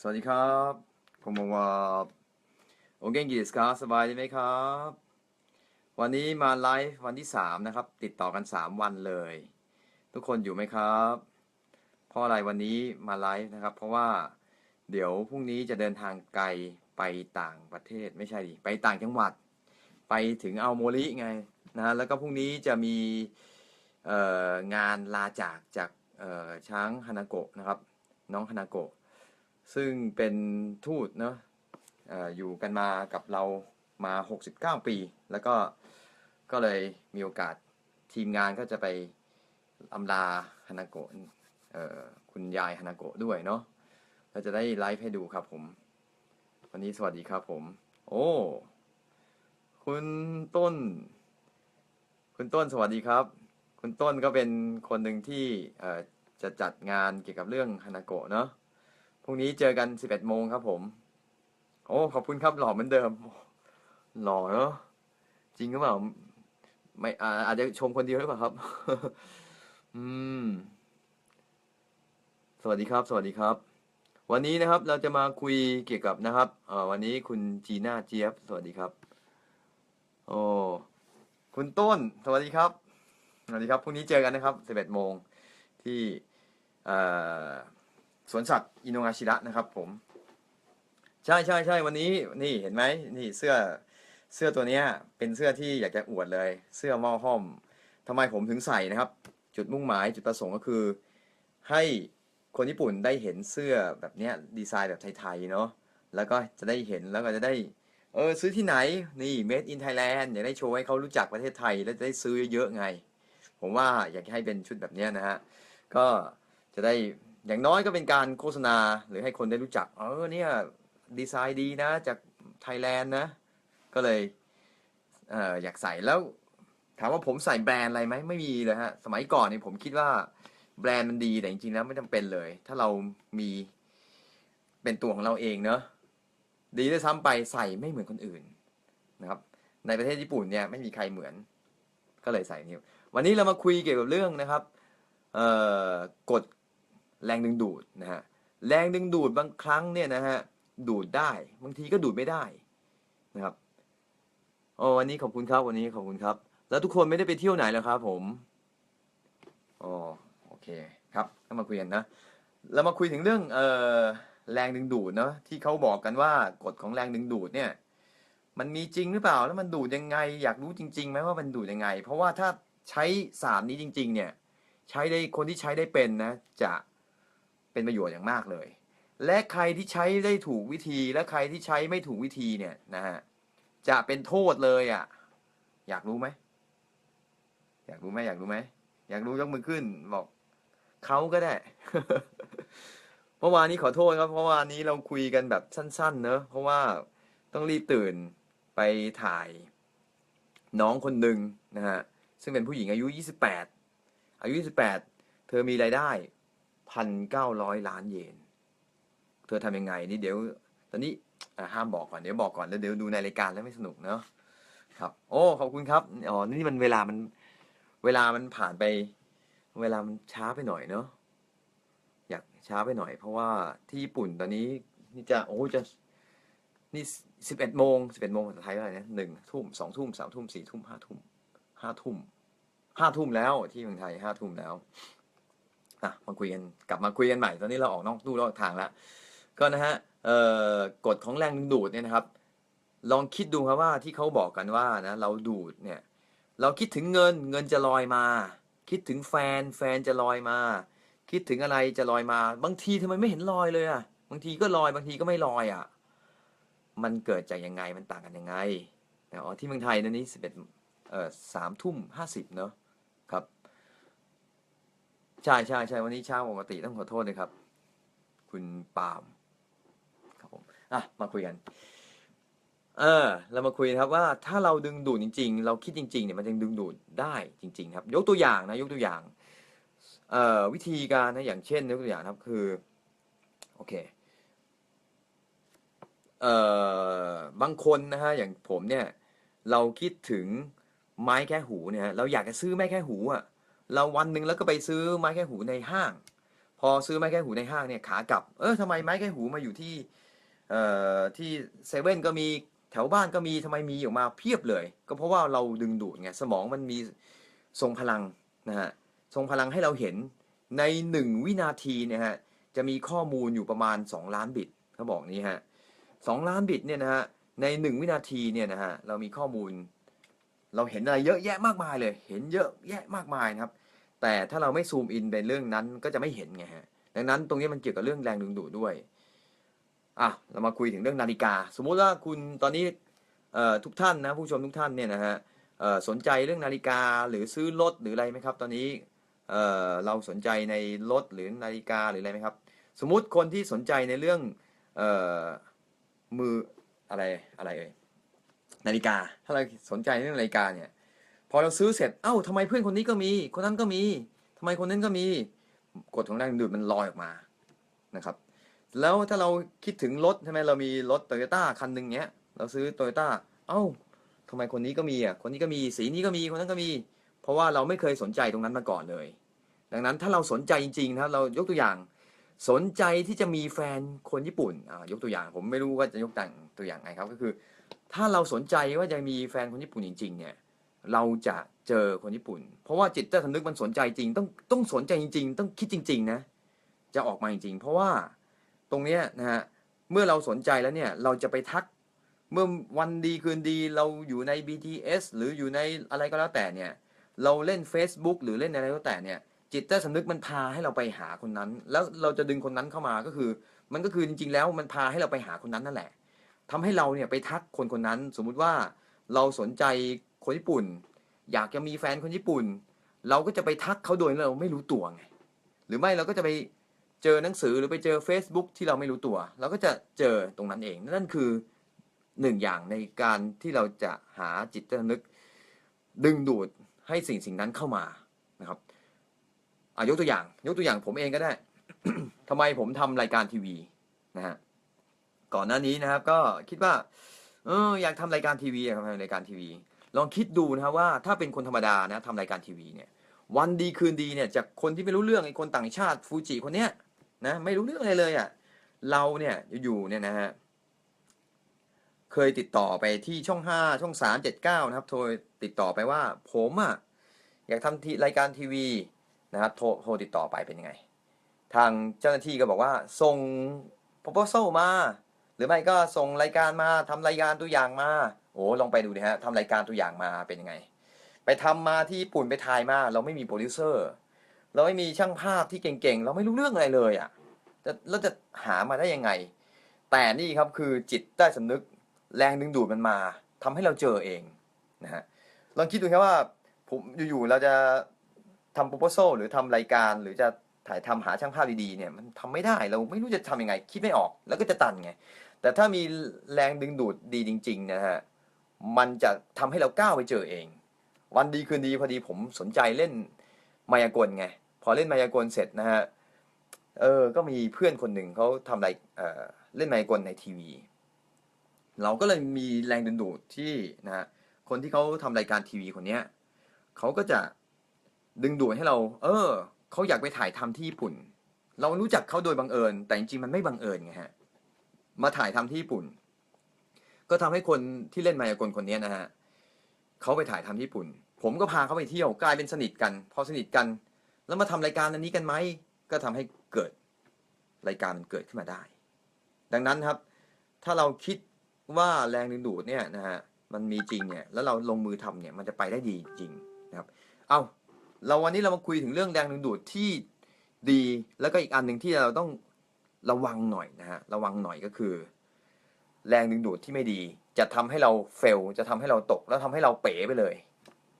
สวัสดีครับผมบอกว่าโอเกงกิสครับสบายดีไหมครับ วันนี้มาไลฟ์วันที่สามนะครับ ติดต่อกันสามวันเลย ทุกคนอยู่ไหมครับ เพราะอะไรวันนี้มาไลฟ์นะครับ เพราะว่าเดี๋ยวพรุ่งนี้จะเดินทางไกลไปต่างประเทศไม่ใช่ดิไปต่างจังหวัด ไปถึงเอัลโมริไงนะแล้วก็พรุ่งนี้จะมีงานลาจากจากช้างฮานาโกะนะครับ น้องฮานาโกะ ซึ่งเป็นทูตเนาะออยู่กันมากับเรามา 69 ปี แล้วก็ก็เลยมีโอกาสทีมงานก็จะไปอำลาฮานาโกะคุณยายฮานาโกะด้วยเนาะเราจะได้ไลฟ์ให้ดูครับผม วันนี้สวัสดีครับผม โอ้ คุณต้น คุณต้นสวัสดีครับ คุณต้นก็เป็นคนหนึ่งที่จะจัดงานเกี่ยวกับเรื่องฮานาโกะเนาะ พรุ่งนี้เจอกัน11โมงครับผม โอ้ขอบคุณครับหล่อเหมือนเดิม หล่อเนาะจริงหรือเปล่าไม่อาจจะชมคนเดียวหรือเปล่าครับ อืม สวัสดีครับ สวัสดีครับ วันนี้นะครับ เราจะมาคุยเกี่ยวกับนะครับเออวันนี้คุณจีน่าเจี๊ยบ สวัสดีครับ โอ้คุณต้น สวัสดีครับ สวัสดีครับพรุ่งนี้เจอกันนะครับ11โมงที่เอ่อ สวนสัตว์อินโนงาชิระนะครับผม ใช่ใช่ใช่วันนี้นี่เห็นไหมนี่เสื้อเสื้อตัวเนี้ยเป็นเสื้อที่อยากจะอวดเลย เสื้อหม้อห้อมทำไมผมถึงใส่นะครับ จุดมุ่งหมายจุดประสงค์ก็คือ ให้คนญี่ปุ่นได้เห็นเสื้อแบบเนี้ยดีไซน์แบบไทยๆเนาะแล้วก็จะได้เห็นแล้วก็จะได้ เออซื้อที่ไหนนี่ made in Thailand อยากได้โชว์ให้เขารู้จักประเทศไทย แล้วจะได้ซื้อเยอะๆไง ผมว่าอยากให้เป็นชุดแบบเนี้ยนะฮะก็จะได้ อย่างน้อยก็เป็นการโฆษณาหรือให้คนได้รู้จัก เออเนี่ยดีไซน์ดีนะ จากไทยแลนด์นะ ก็เลยเอออยากใส่แล้ว ถามว่าผมใส่แบรนด์อะไรไหมไม่มีเลยฮะ สมัยก่อนเนี่ยผมคิดว่าแบรนด์มันดีแต่จริงๆแล้วไม่จำเป็นเลย ถ้าเรามีเป็นตัวของเราเองเนอะดีด้วยซ้ำไปใส่ไม่เหมือนคนอื่นนะครับ ในประเทศญี่ปุ่นเนี่ยไม่มีใครเหมือน ก็เลยใส่นิ้ววันนี้เรามาคุยเกี่ยวกับเรื่องนะครับกฎ แรงดึงดูดนะฮะแรงดึงดูดบางครั้งเนี่ยนะฮะดูดได้บางทีก็ดูดไม่ได้นะครับโอ้วันนี้ขอบคุณครับวันนี้ขอบคุณครับ แล้วทุกคนไม่ได้ไปเที่ยวไหนแล้วครับ ผมอ๋อโอเคครับก็มาคุยกันนะเรามาคุยถึงเรื่องเอ่อแรงดึงดูดเนาะที่เขาบอกกันว่ากฎของแรงดึงดูดเนี่ย มันมีจริงหรือเปล่าแล้วมันดูดยังไง อยากรู้จริงๆไหมว่ามันดูดยังไง เพราะว่าถ้าใช้สารนี้จริง ๆ เนี่ย ใช้ได้คนที่ใช้ได้เป็นนะ จะ เป็นประโยชน์อย่างมากเลย และใครที่ใช้ได้ถูกวิธีและใครที่ใช้ไม่ถูกวิธีเนี่ยนะฮะจะเป็นโทษเลยอะ อยากรู้ไหมอยากรู้ไหมอยากรู้ไหมอยากรู้ยกมือขึ้น บอกเขาก็ได้เมื่อวานนี้ขอโทษครับเพราะวานนี้เราคุยกันแบบสั้น ๆ เนอะเพราะว่าต้องรีบตื่นไปถ่ายน้องคนหนึ่งนะฮะซึ่งเป็นผู้หญิงอายุ 28 อายุ 28 เธอมีรายได้ พันเก้าร้อยล้านเยน เธอทำยังไงนี่เดี๋ยว ตอนนี้ห้ามบอกก่อนเดี๋ยวบอกก่อนแล้วเดี๋ยวดูในรายการแล้วไม่สนุกเนาะครับ โอ้ขอบคุณครับอ๋อนี่มันเวลามันเวลามันผ่านไป เวลามันช้าไปหน่อยเนาะอยากช้าไปหน่อย เพราะว่าที่ญี่ปุ่นตอนนี้นี่จะโอ้จะนี่สิบเอ็ดโมงสิบเอ็ดโมงภาษาไทยว่าอะไรนะหนึ่งทุ่มสองทุ่มสามทุ่มสี่ทุ่มห้าทุ่มห้าทุ่มห้าทุ่มแล้วที่เมืองไทยห้าทุ่มแล้ว อะมาคุยกันกลับมาคุยกันใหม่ ตอนนี้เราออกนอกตู้นอกทางแล้ว ก็นะฮะกฎของแรงดึงดูดเนี่ยนะครับ ลองคิดดูครับว่าที่เขาบอกกันว่านะเราดูดเนี่ย เราคิดถึงเงินเงินจะลอยมา คิดถึงแฟนแฟนจะลอยมา คิดถึงอะไรจะลอยมา บางทีทำไมไม่เห็นลอยเลยอะบางทีก็ลอยบางทีก็ไม่ลอยอะ มันเกิดจากยังไงมันต่างกันยังไงอ๋อที่เมืองไทยนั่นนี่สิบเอ็ดเออสามทุ่มห้าสิบเนาะ ใช่ใช่ใช่วันนี้เช้าปกติต้องขอโทษเลยครับ คุณปาล์มครับผมอะมาคุยกัน เออ เรามาคุยนะครับว่าถ้าเราดึงดูดจริง ๆ เราคิดจริงๆเนี่ยมันจะดึงดูดได้จริง ๆ ครับ ยกตัวอย่างนะยกตัวอย่าง เอ่อวิธีการนะอย่างเช่นยกตัวอย่างครับคือโอเคเอ่อบางคนนะฮะอย่างผมเนี่ย เราคิดถึงไม้แค่หูเนี่ยเราอยากจะซื้อไม้แค่หูอะ เราวันหนึ่งแล้วก็ไปซื้อไม้แค่หูในห้าง พอซื้อไม้แก้หูในห้างเนี่ยขากลับ เออทำไมไม้แก้หูมาอยู่ที่เอ่อที่เซเว่นก็มีแถวบ้านก็มีทำไมมีออกมาเพียบเลย ก็เพราะว่าเราดึงดูดไงสมองมันมีทรงพลังนะฮะทรงพลังให้เราเห็นในหนึ่งวินาทีเนี่ยฮะจะมีข้อมูลอยู่ประมาณ 2 ล้านบิตเขาบอกนี้ฮะสองล้านบิตเนี่ยนะฮะในหนึ่งวินาทีเนี่ยนะฮะเรามีข้อมูล เราเห็นอะไรเยอะแยะมากมายเลย เห็นเยอะแยะมากมายนะครับ แต่ถ้าเราไม่ซูมอินในเรื่องนั้นก็จะไม่เห็นไงฮะ ดังนั้นตรงนี้มันเกี่ยวกับเรื่องแรงดึงดูดด้วย อะ เรามาคุยถึงเรื่องนาฬิกา สมมุติว่าคุณตอนนี้ทุกท่านนะผู้ชมทุกท่านเนี่ยนะฮะสนใจเรื่องนาฬิกาหรือซื้อรถหรืออะไรไหมครับ ตอนนี้เเราสนใจในรถหรือนาฬิกาหรืออะไรไหมครับ สมมุติคนที่สนใจในเรื่องออมืออะไรอะไรเอ่ย นาฬิกา ถ้าเราสนใจเรื่องนาฬิกาเนี่ย พอเราซื้อเสร็จ เอ้าทำไมเพื่อนคนนี้ก็มี คนนั้นก็มีทำไมคนนั้นก็มี กฎของแรงดูดมันลอยออกมา นะครับ แล้วถ้าเราคิดถึงรถใช่ไหมเรามีรถโตโยต้าคันหนึ่งเนี้ย เราซื้อโตโยต้า เอ้าทำไมคนนี้ก็มีอะ คนนี้ก็มี สีนี้ก็มี คนนั้นก็มี เพราะว่าเราไม่เคยสนใจตรงนั้นมาก่อนเลย ดังนั้นถ้าเราสนใจจริงๆนะเรายกตัวอย่างสนใจที่จะมีแฟนคนญี่ปุ่นอ่ายกตัวอย่าง ผมไม่รู้ว่าจะยกแต่งตัวอย่างไงครับ ก็คือ ถ้าเราสนใจว่าจะมีแฟนคนญี่ปุ่นจริง ๆ เนี่ย เราจะเจอคนญี่ปุ่น เพราะว่าจิตใต้สำนึกมันสนใจจริง ต้องต้องสนใจจริง ๆ ต้องคิดจริง ๆ นะ จะออกมาจริง ๆ เพราะว่าตรงเนี้ยนะฮะเมื่อเราสนใจแล้วเนี่ยเราจะไปทักเมื่อวันดีคืนดีเราอยู่ใน BTS หรืออยู่ในอะไรก็แล้วแต่เนี่ย เราเล่น Facebook หรือเล่นอะไรก็แล้วแต่เนี่ย จิตใต้สำนึกมันพาให้เราไปหาคนนั้น แล้วเราจะดึงคนนั้นเข้ามาก็คือ มันก็คือจริง ๆ แล้วมันพาให้เราไปหาคนนั้นนั่นแหละ ทำให้เราเนี่ยไปทักคนคนนั้น สมมุติว่าเราสนใจคนญี่ปุ่น อยากจะมีแฟนคนญี่ปุ่น เราก็จะไปทักเขาโดยเราไม่รู้ตัวไงหรือไม่เราก็จะไปเจอหนังสือหรือไปเจอ Facebook ที่เราไม่รู้ตัว เราก็จะเจอตรงนั้นเอง นั่นคือหนึ่งอย่างในการที่เราจะหาจิตนึก ดึงดูดให้สิ่งสิ่งนั้นเข้ามานะครับอะยกตัวอย่าง ยกตัวอย่างผมเองก็ได้ทำไมผมทำรายการทีวีนะฮะ ก่อนหน้านี้นะครับ ก็คิดว่าเอออยากทำรายการทีวีอยากทำรายการทีวี ลองคิดดูนะครับว่าถ้าเป็นคนธรรมดานะทำรายการทีวีเนี่ย วันดีคืนดีเนี่ยจากคนที่ไม่รู้เรื่องไอ้คนต่างชาติฟูจิคนเนี้ยนะไม่รู้เรื่องอะไรเลยอะ่ะเราเนี่ยอยู่เนี่ยนะฮะเคยติดต่อไปที่ช่องห้าช่องสามเจ็ดเก้านะครับ โทรติดต่อไปว่า ผมอะ่ะอยากทำทีรายการทีวีนะครับโทรโทรติดต่อไปเป็นยังไง ทางเจ้าหน้าที่ก็บอกว่าส่ง proposal มา หรือไม่ก็ส่งรายการมาทำรายการตัวอย่างมาโอ้ลองไปดูดิฮะทำรายการตัวอย่างมาเป็นยังไง ไปทำมาที่ญี่ปุ่นไปถ่ายมา เราไม่มีโปรดิวเซอร์เราไม่มีช่างภาพที่เก่งๆ เราไม่รู้เรื่องอะไรเลยอะจะเราจะหามาได้ยังไง แต่นี่ครับคือจิตใต้สำนึกแรงดึงดูดมันมาทำให้เราเจอเองนะฮะลองคิดดูครับว่าผมอยู่ๆเราจะทำโปรโพโซหรือทำรายการหรือจะถ่ายทำหาช่างภาพดีๆเนี่ยมันทำไม่ได้เราไม่รู้จะทำยังไง คิดไม่ออกแล้วก็จะตันไง แต่ถ้ามีแรงดึงดูดดีจริงๆนะฮะมันจะทำให้เราก้าวไปเจอเอง วันดีคืนดีพอดีผมสนใจเล่นมายากลไงพอเล่นมายากลเสร็จนะฮะเออก็มีเพื่อนคนหนึ่งเขาทำอะไรเเล่นมายากลในทีวี เราก็เลยมีแรงดึงดูดที่นะฮะคนที่เขาทำรายการทีวีคนเนี้ยเขาก็จะดึงดูดให้เรา เออเขาอยากไปถ่ายทำที่ญี่ปุ่น เรารู้จักเขาโดยบังเอิญ แต่จริงๆมันไม่บังเอิญไงฮะ มาถ่ายทำที่ญี่ปุ่น ก็ทำให้คนที่เล่นมายากลคนนี้นะฮะเขาไปถ่ายทำที่ญี่ปุ่น ผมก็พาเขาไปเที่ยวกลายเป็นสนิทกัน พอสนิทกัน แล้วมาทำรายการอันนี้กันไหมก็ทำให้เกิดรายการมันเกิดขึ้นมาได้ ดังนั้นครับ ถ้าเราคิดว่าแรงดึงดูดเนี่ยนะฮะมันมีจริงเนี่ยแล้วเราลงมือทำเนี่ยมันจะไปได้ดีจริงนะครับ เอาเราวันนี้เรามาคุยถึงเรื่องแรงดึงดูดที่ดี แล้วก็อีกอันหนึ่งที่เราต้อง ระวังหน่อยนะฮะระวังหน่อยก็คือ แรงดึงดูดที่ไม่ดี จะทำให้เราเฟล จะทำให้เราตก แล้วทำให้เราเป๋ไปเลย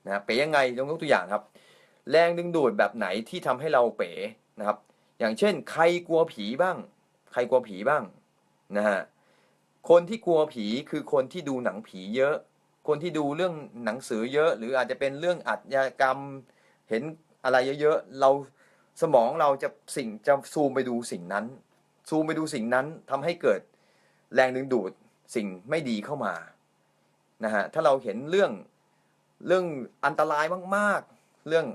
นะเป๋ยังไงยกตัวอย่างครับ แรงดึงดูดแบบไหนที่ทำให้เราเป๋นะครับ อย่างเช่น ใครกลัวผีบ้าง ใครกลัวผีบ้างนะฮะคนที่กลัวผีคือคนที่ดูหนังผีเยอะ คนที่ดูเรื่องหนังสือเยอะ หรืออาจจะเป็นเรื่องอาชญากรรมเห็นอะไรเยอะๆเราสมองเราจะสิ่งจะซูมไปดูสิ่งนั้น ซูมไปดูสิ่งนั้นทำให้เกิดแรงดึงดูดสิ่งไม่ดีเข้ามานะฮะถ้าเราเห็นเรื่องเรื่องอันตรายมากๆ เรื่อง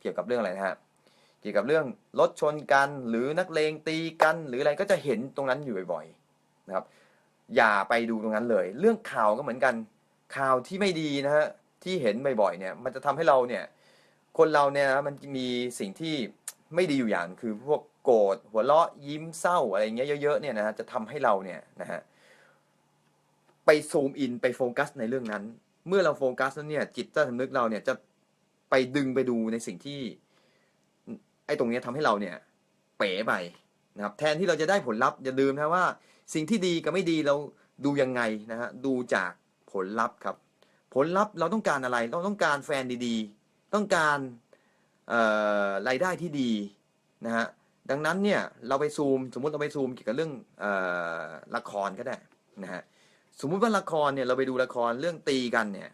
เกี่ยวกับเรื่องอะไรนะฮะเกี่ยวกับเรื่องรถชนกันหรือนักเลงตีกันหรืออะไรก็จะเห็นตรงนั้นอยู่บ่อยๆนะครับ อย่าไปดูตรงนั้นเลย เรื่องข่าวก็เหมือนกันข่าวที่ไม่ดีนะฮะที่เห็นบ่อยๆเนี่ยมันจะทำให้เราเนี่ยคนเราเนี่ยนะมันมีสิ่งที่ไม่ดีอยู่อย่างคือพวก โกรธหัวเราะยิ้มเศร้าอะไรเงี้ยเยอะๆเนี่ยนะฮะจะทำให้เราเนี่ยนะฮะไปซูมอินไปโฟกัสในเรื่องนั้น เมื่อเราโฟกัสแล้วเนี่ย จิตใต้สำนึกเราเนี่ยจะไปดึงไปดูในสิ่งที่ ไอ้ตรงเนี้ยทำให้เราเนี่ย เป๋ไปนะครับ แทนที่เราจะได้ผลลัพธ์อย่าลืมนะว่า สิ่งที่ดีกับไม่ดีเราดูยังไงนะฮะดูจากผลลัพธ์ครับ ผลลัพธ์เราต้องการอะไร เราต้องการแฟนดีๆ ต้องการรายได้ที่ดีนะฮะ ดังนั้นเนี่ยเราไปซูมสมมุติเราไปซูมเกี่ยวกับเรื่องออละครก็ได้นะฮะสมมุติว่าละครเนี่ยเราไปดูละครเรื่องตีกันเนี่ย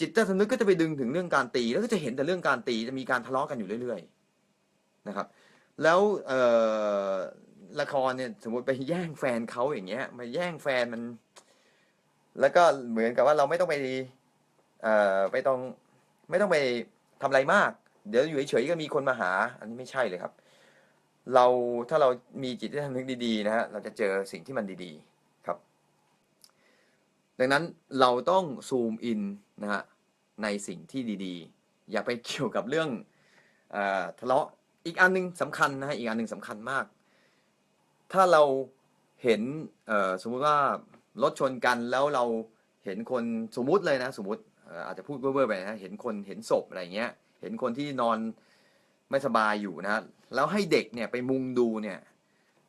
จิตใต้สำนึกก็จะไปดึงถึงเรื่องการตี แล้วก็จะเห็นแต่เรื่องการตีจะมีการทะเลาะกันอยู่เรื่อยๆนะครับ แล้วละครเนี่ยสมมติไปแย่งแฟนเขาอย่างเงี้ยมาแย่งแฟนมัน แล้วก็เหมือนกับว่าเราไม่ต้องไปไม่ต้องไม่ต้องไปทำอะไรมาก เดี๋ยวอยู่เฉยๆก็มีคนมาหา อันนี้ไม่ใช่เลยครับ เราถ้าเรามีจิตใต้สำนึกดีๆนะฮะเราจะเจอสิ่งที่มันดีๆครับ ดังนั้นเราต้องซูมอินนะฮะในสิ่งที่ดีๆ อย่าไปเกี่ยวกับเรื่องอทะเลาะอีกอันหนึงสำคัญนะฮะอีกอันหนึ่งสำคัญมาก ถ้าเราเห็นสมมุติว่ารถชนกันแล้วเราเห็นคนสมมุติเลยนะ สมมติอาจจะพูดเว่อๆไปนะเห็นคนเห็นศพอะไรเงี้ย เห็นคนที่นอน ไม่สบายอยู่นะแล้วให้เด็กเนี่ยไปมุงดูเนี่ย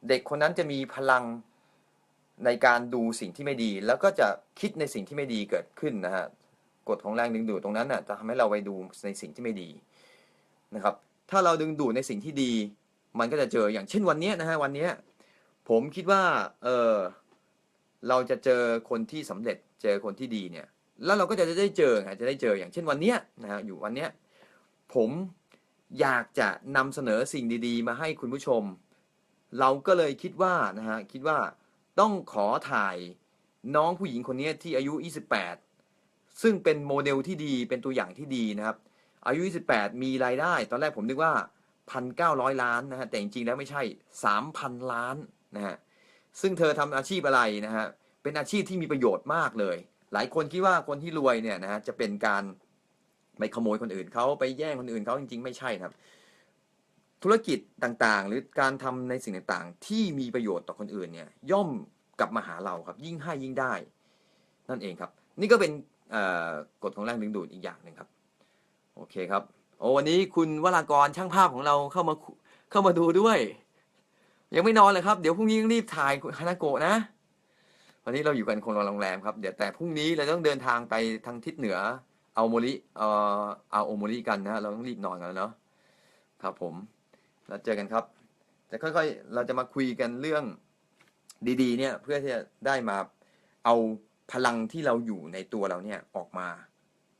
เด็กคนนั้นจะมีพลังในการดูสิ่งที่ไม่ดี แล้วก็จะคิดในสิ่งที่ไม่ดีเกิดขึ้นนะฮะกฎของแรงดึงดูดตรงนั้นน่ะจะทำให้เราไปดูในสิ่งที่ไม่ดีนะครับ ถ้าเราดึงดูดในสิ่งที่ดี มันก็จะเจออย่างเช่นวันนี้นะฮะวันนี้ผมคิดว่าเออเราจะเจอคนที่สำเร็จเจอคนที่ดีเนี่ย แล้วเราก็จะได้เจอไงจะได้เจออย่างเช่นวันเนี้ยนะฮะอยู่วันเนี้ยผม อยากจะนำเสนอสิ่งดีๆ มาให้คุณผู้ชม เราก็เลยคิดว่านะฮะคิดว่าต้องขอถ่ายน้องผู้หญิงคนนี้ที่อายุ 28 ซึ่งเป็นโมเดลที่ดีเป็นตัวอย่างที่ดีนะครับ อายุ 28 มีรายได้ ตอนแรกผมนึกว่า 1,900 ล้านนะฮะแต่จริงๆแล้วไม่ใช่ 3,000 ล้านนะฮะซึ่งเธอทำอาชีพอะไรนะฮะเป็นอาชีพที่มีประโยชน์มากเลย หลายคนคิดว่าคนที่รวยเนี่ยนะฮะจะเป็นการ ไปขโมยคนอื่นเขาไปแย่งคนอื่นเขาจริง ๆ ไม่ใช่ครับ ธุรกิจต่างๆ หรือการทำในสิ่งต่างๆ ที่มีประโยชน์ต่อคนอื่นเนี่ย ย่อมกลับมาหาเราครับ ยิ่งให้ยิ่งได้ นั่นเองครับ นี่ก็เป็นกฎของแรงดึงดูดอีกอย่างหนึ่งครับ โอเคครับโอ้วันนี้คุณวรากรช่างภาพของเราเข้ามาเข้ามาดูด้วย ยังไม่นอนเลยครับ เดี๋ยวพรุ่งนี้รีบถ่ายฮานาโกะนะวันนี้เราอยู่กันคนละโรงแรมครับ เดี๋ยวแต่พรุ่งนี้เราต้องเดินทางไปทางทิศเหนือ เอาโมริเอ่อเอาโอโมริกันนะเราต้องรีบนอนกันแล้วเนาะครับผมแล้วเจอกันครับ จะค่อยๆ เราจะมาคุยกันเรื่องดีๆ เนี่ยเพื่อที่จะได้มาเอาพลังที่เราอยู่ในตัวเราเนี่ยออกมา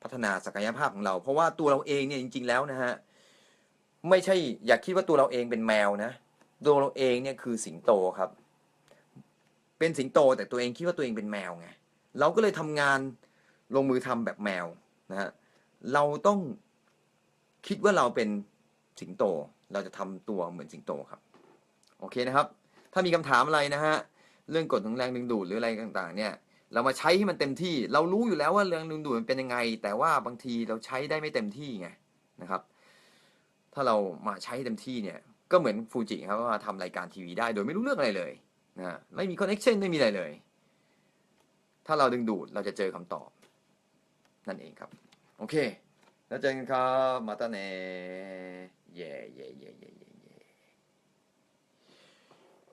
พัฒนาศักยภาพของเรา เพราะว่าตัวเราเองเนี่ยจริง ๆ แล้วนะฮะไม่ใช่อย่าคิดว่าตัวเราเองเป็นแมวนะตัวเราเองเนี่ยคือสิงโตครับ เป็นสิงโตแต่ตัวเองคิดว่าตัวเองเป็นแมวไงเราก็เลยทำงานลงมือทำแบบแมว นะฮะเราต้องคิดว่าเราเป็นสิงโต เราจะทำตัวเหมือนสิงโตครับ โอเคนะครับ ถ้ามีคำถามอะไรนะฮะเรื่องกฎของแรงดึงดูดหรืออะไรต่างๆ เนี่ย เรามาใช้ให้มันเต็มที่ เรารู้อยู่แล้วว่าแรงดึงดูดมันเป็นยังไง แต่ว่าบางทีเราใช้ได้ไม่เต็มที่ไงนะครับ ถ้าเรามาใช้เต็มที่เนี่ยก็เหมือนฟูจิครับว่าทำรายการทีวีได้โดยไม่รู้เรื่องอะไรเลยนะไม่มีคอนเน c t ชันไม่มีอะไรเลย ถ้าเราดึงดูดเราจะเจอคำตอบ นั่นเองครับ โอเค แล้วเจอกันครับมาตาเน่เย่เย่เย่เย่เย่เย่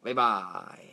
บ๊ายบาย